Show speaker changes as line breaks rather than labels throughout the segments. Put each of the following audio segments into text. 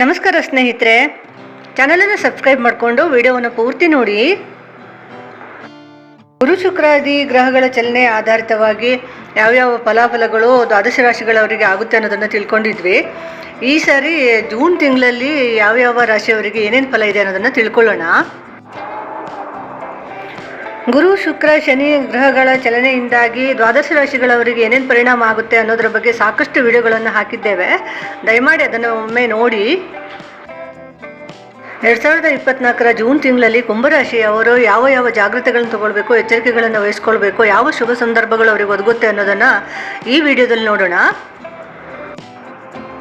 ನಮಸ್ಕಾರ ಸ್ನೇಹಿತರೆ. ಚಾನಲನ್ನು ಸಬ್ಸ್ಕ್ರೈಬ್ ಮಾಡಿಕೊಂಡು ವಿಡಿಯೋವನ್ನು ಪೂರ್ತಿ ನೋಡಿ. ಗುರು ಶುಕ್ರಾದಿ ಗ್ರಹಗಳ ಚಲನೆ ಆಧಾರಿತವಾಗಿ ಯಾವ್ಯಾವ ಫಲಾಫಲಗಳು ದ್ವಾದಶ ರಾಶಿಗಳವರಿಗೆ ಆಗುತ್ತೆ ಅನ್ನೋದನ್ನು ತಿಳ್ಕೊಂಡಿದ್ವಿ. ಈ ಸಾರಿ ಜೂನ್ ತಿಂಗಳಲ್ಲಿ ಯಾವ್ಯಾವ ರಾಶಿಯವರಿಗೆ ಏನೇನು ಫಲ ಇದೆ ಅನ್ನೋದನ್ನು ತಿಳ್ಕೊಳ್ಳೋಣ. ಗುರು ಶುಕ್ರ ಶನಿ ಗ್ರಹಗಳ ಚಲನೆಯಿಂದಾಗಿ ದ್ವಾದಶ ರಾಶಿಗಳವರಿಗೆ ಏನೇನು ಪರಿಣಾಮ ಆಗುತ್ತೆ ಅನ್ನೋದ್ರ ಬಗ್ಗೆ ಸಾಕಷ್ಟು ವಿಡಿಯೋಗಳನ್ನು ಹಾಕಿದ್ದೇವೆ. ದಯಮಾಡಿ ಅದನ್ನು ಒಮ್ಮೆ ನೋಡಿ. ಎರಡು ಸಾವಿರದ ಇಪ್ಪತ್ನಾಲ್ಕರ ಜೂನ್ ತಿಂಗಳಲ್ಲಿ ಕುಂಭರಾಶಿಯವರು ಯಾವ ಯಾವ ಜಾಗ್ರತೆಗಳನ್ನು ತಗೊಳ್ಬೇಕು, ಎಚ್ಚರಿಕೆಗಳನ್ನು ವಹಿಸ್ಕೊಳ್ಬೇಕು, ಯಾವ ಶುಭ ಸಂದರ್ಭಗಳು ಅವರಿಗೆ ಒದಗುತ್ತೆ ಅನ್ನೋದನ್ನು ಈ ವಿಡಿಯೋದಲ್ಲಿ ನೋಡೋಣ.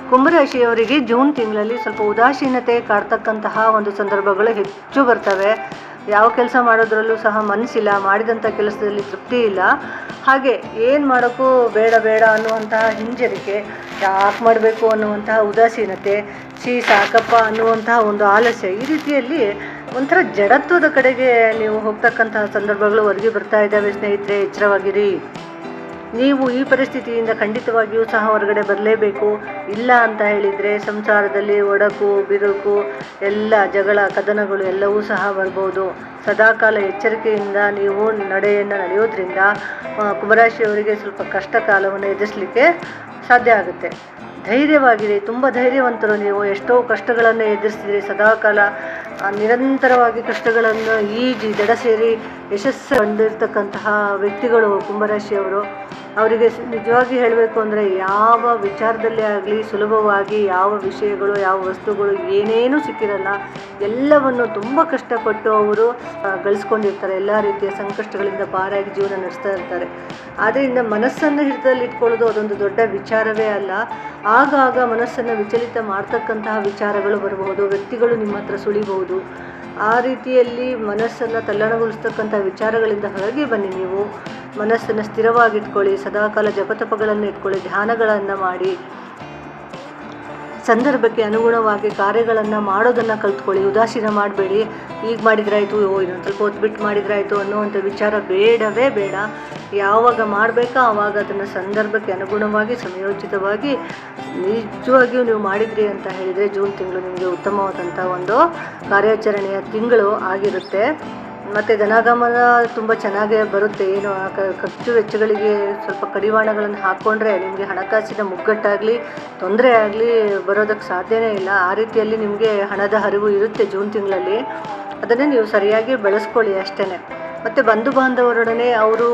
ಕುಂಭರಾಶಿಯವರಿಗೆ ಜೂನ್ ತಿಂಗಳಲ್ಲಿ ಸ್ವಲ್ಪ ಉದಾಸೀನತೆ ಕಾಡ್ತಕ್ಕಂತಹ ಒಂದು ಸಂದರ್ಭಗಳು ಹೆಚ್ಚು ಬರ್ತವೆ. ಯಾವ ಕೆಲಸ ಮಾಡೋದ್ರಲ್ಲೂ ಸಹ ಮನಸ್ಸಿಲ್ಲ ಮಾಡಿದಂಥ ಕೆಲಸದಲ್ಲಿ ತೃಪ್ತಿ ಇಲ್ಲ. ಹಾಗೆ ಏನು ಮಾಡೋಕ್ಕೂ ಬೇಡ ಬೇಡ ಅನ್ನುವಂತಹ ಹಿಂಜರಿಕೆ, ಯಾಕೆ ಮಾಡಬೇಕು ಅನ್ನುವಂತಹ ಉದಾಸೀನತೆ, ಛೀ ಸಾಕಪ್ಪ ಅನ್ನುವಂತಹ ಒಂದು ಆಲಸ್ಯ ಈ ರೀತಿಯಲ್ಲಿ ಒಂಥರ ಜಡತ್ವದ ಕಡೆಗೆ ನೀವು ಹೋಗ್ತಕ್ಕಂತಹ ಸಂದರ್ಭಗಳು ಒದಗಿ ಬರ್ತಾ ಇದ್ದಾವೆ ಸ್ನೇಹಿತರೆ, ಎಚ್ಚರವಾಗಿರಿ. ನೀವು ಈ ಪರಿಸ್ಥಿತಿಯಿಂದ ಖಂಡಿತವಾಗಿಯೂ ಸಹ ಹೊರಗಡೆ ಬರಲೇಬೇಕು. ಇಲ್ಲ ಅಂತ ಹೇಳಿದರೆ ಸಂಸಾರದಲ್ಲಿ ಒಡಕು, ಬಿರುಕು, ಎಲ್ಲ ಜಗಳ, ಕದನಗಳು ಎಲ್ಲವೂ ಸಹ ಬರ್ಬೋದು. ಸದಾಕಾಲ ಎಚ್ಚರಿಕೆಯಿಂದ ನೀವು ನಡೆಯನ್ನು ನಡೆಯೋದ್ರಿಂದ ಕುಂಭರಾಶಿಯವರಿಗೆ ಸ್ವಲ್ಪ ಕಷ್ಟ ಕಾಲವನ್ನು ಎದುರಿಸಲಿಕ್ಕೆ ಸಾಧ್ಯ ಆಗುತ್ತೆ. ಧೈರ್ಯವಾಗಿರಿ. ತುಂಬ ಧೈರ್ಯವಂತರು ನೀವು. ಎಷ್ಟೋ ಕಷ್ಟಗಳನ್ನು ಎದುರಿಸಿದ್ರಿ ಸದಾಕಾಲ ನಿರಂತರವಾಗಿ ಕಷ್ಟಗಳನ್ನು ಈಜಿ ದಡ ಸೇರಿ ಯಶಸ್ಸು ಕಂಡಿರ್ತಕ್ಕಂತಹ ವ್ಯಕ್ತಿಗಳು ಕುಂಭರಾಶಿಯವರು, ಅವರಿಗೆ ನಿಜವಾಗಿ ಹೇಳಬೇಕು ಅಂದರೆ ಯಾವ ವಿಚಾರದಲ್ಲೇ ಆಗಲಿ, ಸುಲಭವಾಗಿ ಯಾವ ವಿಷಯಗಳು, ಯಾವ ವಸ್ತುಗಳು ಏನೇನೂ ಸಿಕ್ಕಿರಲ್ಲ, ಎಲ್ಲವನ್ನು ತುಂಬ ಕಷ್ಟಪಟ್ಟು ಅವರು ಗಳಿಸ್ಕೊಂಡಿರ್ತಾರೆ. ಎಲ್ಲ ರೀತಿಯ ಸಂಕಷ್ಟಗಳಿಂದ ಪಾರಾಗಿ ಜೀವನ ನಡೆಸ್ತಾ ಇರ್ತಾರೆ. ಆದ್ದರಿಂದ ಮನಸ್ಸನ್ನು ಹಿಡಿತದಲ್ಲಿ ಇಟ್ಕೊಳ್ಳೋದು ಅದೊಂದು ದೊಡ್ಡ ವಿಚಾರವೇ ಅಲ್ಲ. ಆಗಾಗ ಮನಸ್ಸನ್ನು ವಿಚಲಿತ ಮಾಡ್ತಕ್ಕಂತಹ ವಿಚಾರಗಳು ಬರಬಹುದು, ವ್ಯಕ್ತಿಗಳು ನಿಮ್ಮ ಹತ್ರ ಸುಳಿಬಹುದು. ಆ ರೀತಿಯಲ್ಲಿ ಮನಸ್ಸನ್ನು ತಲ್ಲಣಗೊಳಿಸ್ತಕ್ಕಂಥ ವಿಚಾರಗಳಿಂದ ಹೊರಗೆ ಬನ್ನಿ ನೀವು. ಮನಸ್ಸನ್ನು ಸ್ಥಿರವಾಗಿಟ್ಕೊಳ್ಳಿ, ಸದಾಕಾಲ ಜಪತಪಗಳನ್ನು ಇಟ್ಕೊಳ್ಳಿ, ಧ್ಯಾನಗಳನ್ನು ಮಾಡಿ. ಸಂದರ್ಭಕ್ಕೆ ಅನುಗುಣವಾಗಿ ಕಾರ್ಯಗಳನ್ನು ಮಾಡೋದನ್ನು ಕಲ್ತ್ಕೊಳ್ಳಿ. ಉದಾಸೀನ ಮಾಡಬೇಡಿ. ಈಗ ಮಾಡಿದ್ರಾಯ್ತು, ಓ ಇನ್ನೊಂದು ಸ್ವಲ್ಪ ಹೊತ್ತು ಬಿಟ್ಟು ಮಾಡಿದ್ರಾಯ್ತು ಅನ್ನುವಂಥ ವಿಚಾರ ಬೇಡವೇ ಬೇಡ. ಯಾವಾಗ ಮಾಡಬೇಕಾ ಆವಾಗ ಅದನ್ನು ಸಂದರ್ಭಕ್ಕೆ ಅನುಗುಣವಾಗಿ, ಸಮಯೋಚಿತವಾಗಿ ನಿಜವಾಗಿಯೂ ನೀವು ಮಾಡಿದ್ರಿ ಅಂತ ಹೇಳಿದರೆ ಜೂನ್ ತಿಂಗಳು ನಿಮಗೆ ಉತ್ತಮವಾದಂಥ ಒಂದು ಕಾರ್ಯಾಚರಣೆಯ ತಿಂಗಳು ಆಗಿರುತ್ತೆ. ಮತ್ತು ಧನಾಗಮನ ತುಂಬ ಚೆನ್ನಾಗೇ ಬರುತ್ತೆ. ಏನು ಖರ್ಚು ವೆಚ್ಚಗಳಿಗೆ ಸ್ವಲ್ಪ ಕಡಿವಾಣಗಳನ್ನು ಹಾಕ್ಕೊಂಡ್ರೆ ನಿಮಗೆ ಹಣಕಾಸಿನ ಮುಗ್ಗಟ್ಟಾಗಲಿ, ತೊಂದರೆ ಆಗಲಿ ಬರೋದಕ್ಕೆ ಸಾಧ್ಯನೇ ಇಲ್ಲ. ಆ ರೀತಿಯಲ್ಲಿ ನಿಮಗೆ ಹಣದ ಹರಿವು ಇರುತ್ತೆ ಜೂನ್ ತಿಂಗಳಲ್ಲಿ. ಅದನ್ನೇ ನೀವು ಸರಿಯಾಗಿ ಬೆಳೆಸ್ಕೊಳ್ಳಿ ಅಷ್ಟೇ ಮತ್ತು ಬಂಧು ಬಾಂಧವರೊಡನೆ ಅವರು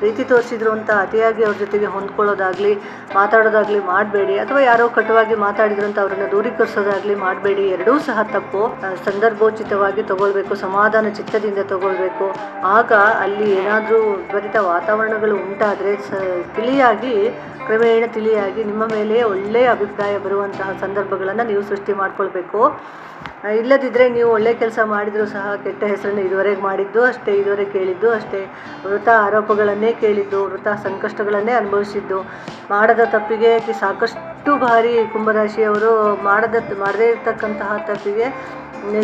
ಪ್ರೀತಿ ತೋರಿಸಿದ್ರು ಅಂತ ಅತಿಯಾಗಿ ಅವ್ರ ಜೊತೆಗೆ ಹೊಂದ್ಕೊಳ್ಳೋದಾಗಲಿ, ಮಾತಾಡೋದಾಗಲಿ ಮಾಡಬೇಡಿ. ಅಥವಾ ಯಾರೋ ಕಟುವಾಗಿ ಮಾತಾಡಿದ್ರು ಅಂತ ಅವರನ್ನು ದೂರೀಕರಿಸೋದಾಗಲಿ ಮಾಡಬೇಡಿ. ಎರಡೂ ಸಹ ತಪ್ಪು. ಸಂದರ್ಭೋಚಿತವಾಗಿ ತಗೊಳ್ಬೇಕು, ಸಮಾಧಾನ ಚಿತ್ತದಿಂದ ತಗೊಳ್ಬೇಕು. ಆಗ ಅಲ್ಲಿ ಏನಾದರೂ ವಿಪರೀತ ವಾತಾವರಣಗಳು ಉಂಟಾದರೆ ಸ, ತಿಳಿಯಾಗಿ, ಕ್ರಮೇಣ ತಿಳಿಯಾಗಿ ನಿಮ್ಮ ಮೇಲೆ ಒಳ್ಳೆಯ ಅಭಿಪ್ರಾಯ ಬರುವಂತಹ ಸಂದರ್ಭಗಳನ್ನು ನೀವು ಸೃಷ್ಟಿ ಮಾಡ್ಕೊಳ್ಬೇಕು. ಇಲ್ಲದಿದ್ದರೆ ನೀವು ಒಳ್ಳೆ ಕೆಲಸ ಮಾಡಿದರೂ ಸಹ ಕೆಟ್ಟ ಹೆಸರನ್ನು ಇದುವರೆಗೆ ಮಾಡಿದ್ದು ಅಷ್ಟೇ. ಇದುವರೆಗೆ ಕೇಳಿದ್ದು ಅಷ್ಟೇ. ವೃತ ಆರೋಪಗಳನ್ನೇ ಕೇಳಿದ್ದು, ವೃತ ಸಂಕಷ್ಟಗಳನ್ನೇ ಅನುಭವಿಸಿದ್ದು. ಮಾಡದ ತಪ್ಪಿಗೆ ಸಾಕಷ್ಟು ಬಾರಿ ಕುಂಭರಾಶಿಯವರು ಮಾಡದ, ಮಾಡದೇ ಇರತಕ್ಕಂತಹ ತಪ್ಪಿಗೆ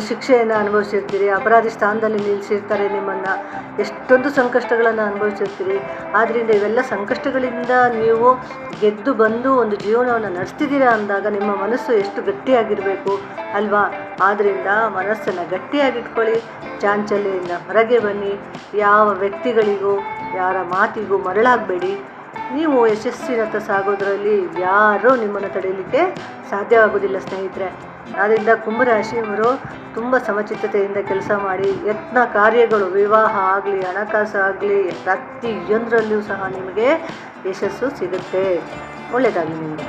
ಶಿಕ್ಷೆಯನ್ನು ಅನುಭವಿಸಿರ್ತೀರಿ, ಅಪರಾಧಿ ಸ್ಥಾನದಲ್ಲಿ ನಿಲ್ಲಿಸಿರ್ತಾರೆ ನಿಮ್ಮನ್ನು. ಎಷ್ಟೊಂದು ಸಂಕಷ್ಟಗಳನ್ನು ಅನುಭವಿಸಿರ್ತೀರಿ. ಆದ್ದರಿಂದ ಇವೆಲ್ಲ ಸಂಕಷ್ಟಗಳಿಂದ ನೀವು ಗೆದ್ದು ಬಂದು ಒಂದು ಜೀವನವನ್ನು ನಡೆಸ್ತಿದ್ದೀರಾ ಅಂದಾಗ ನಿಮ್ಮ ಮನಸ್ಸು ಎಷ್ಟು ಗಟ್ಟಿಯಾಗಿರಬೇಕು ಅಲ್ವಾ? ಆದ್ದರಿಂದ ಮನಸ್ಸನ್ನು ಗಟ್ಟಿಯಾಗಿಟ್ಕೊಳ್ಳಿ, ಚಾಂಚಲ್ಯದಿಂದ ಹೊರಗೆ ಬನ್ನಿ. ಯಾವ ವ್ಯಕ್ತಿಗಳಿಗೂ, ಯಾರ ಮಾತಿಗೂ ಮರಳಾಗಬೇಡಿ. ನೀವು ಯಶಸ್ಸಿನತ್ತ ಸಾಗೋದರಲ್ಲಿ ಯಾರೂ ನಿಮ್ಮನ್ನು ತಡೆಯಲಿಕ್ಕೆ ಸಾಧ್ಯವಾಗೋದಿಲ್ಲ ಸ್ನೇಹಿತರೆ. ಆದ್ದರಿಂದ ಕುಂಭರಾಶಿಯವರು ತುಂಬ ಸಮಚಿತ್ತತೆಯಿಂದ ಕೆಲಸ ಮಾಡಿ ಯತ್ನ ಕಾರ್ಯಗಳು, ವಿವಾಹ ಆಗಲಿ, ಹಣಕಾಸು ಆಗಲಿ, ಪ್ರತಿಯೊಂದರಲ್ಲಿಯೂ ಸಹ ನಿಮಗೆ ಯಶಸ್ಸು ಸಿಗುತ್ತೆ. ಒಳ್ಳೆಯದಾಗಲಿ ನಿಮಗೆ.